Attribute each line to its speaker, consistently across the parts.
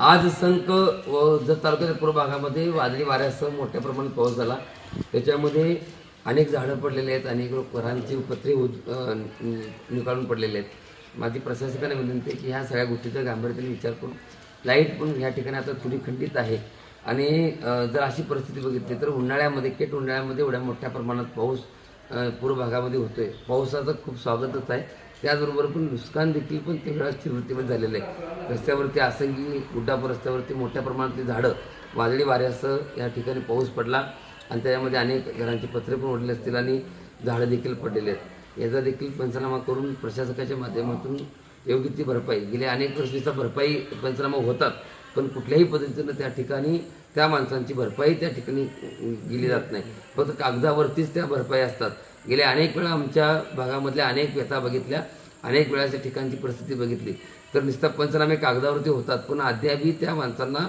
Speaker 1: आज संक व जत तालुक्याच्या पूर्व भागामध्ये वादळी वाऱ्यासह मोठ्या प्रमाणात पाऊस झाला. त्याच्यामध्ये अनेक झाडं पडलेले आहेत अनेक घरांची पत्रे उद- निकाळून पडलेले आहेत. माझी प्रशासकाने विनंती आहे की ह्या सगळ्या गोष्टीचा गांभीर्याने विचार करून लाइट पण ह्या ठिकाणी आता थोडी खंडित आहे. आणि जर अशी परिस्थिती बघितली तर उन्हाळ्यामध्ये केट उन्हाळ्यामध्ये एवढ्या मोठ्या प्रमाणात पाऊस पूर्व भागामध्ये होतो आहे पावसाचं खूप स्वागतच आहे. त्याचबरोबर पण नुकसान देखील पण तेवढ्या तीव्रतेमध्ये झालेलं आहे. रस्त्यावरती आसंगी गुड्डापूर रस्त्यावरती मोठ्या प्रमाणातली झाडं वादळी वाऱ्यासह या ठिकाणी पाऊस पडला आणि त्याच्यामध्ये अनेक घरांचे पत्रे पण उडले असतील आणि झाडं देखील पडलेले आहेत. याचा देखील पंचनामा करून प्रशासकाच्या माध्यमातून योग्य ती भरपाई गेल्या अनेक वर्षीचा भरपाई पंचनामा होतात. पण कुठल्याही पद्धतीनं त्या ठिकाणी त्या माणसांची भरपाई त्या ठिकाणी गेली जात नाही. फक्त कागदावरतीच त्या भरपाई असतात. गेल्या अनेक वेळा आमच्या भागामधल्या अनेक व्यथा बघितल्या अनेक वेळा त्या ठिकाणची परिस्थिती बघितली. तर नुसतं पंचनामे कागदावरती होतात पण अद्यापही त्या माणसांना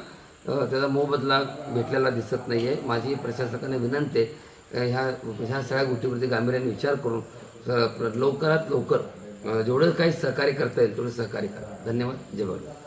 Speaker 1: त्याचा मोबदला भेटलेला दिसत नाही आहे माझी प्रशासकाने विनंती आहे ह्या ह्या सगळ्या गोष्टीवरती गांभीर्याने विचार करून लवकरात लवकर जेवढं काही सहकार्य करता येईल तेवढं सहकार्य करा. धन्यवाद. जय भारत.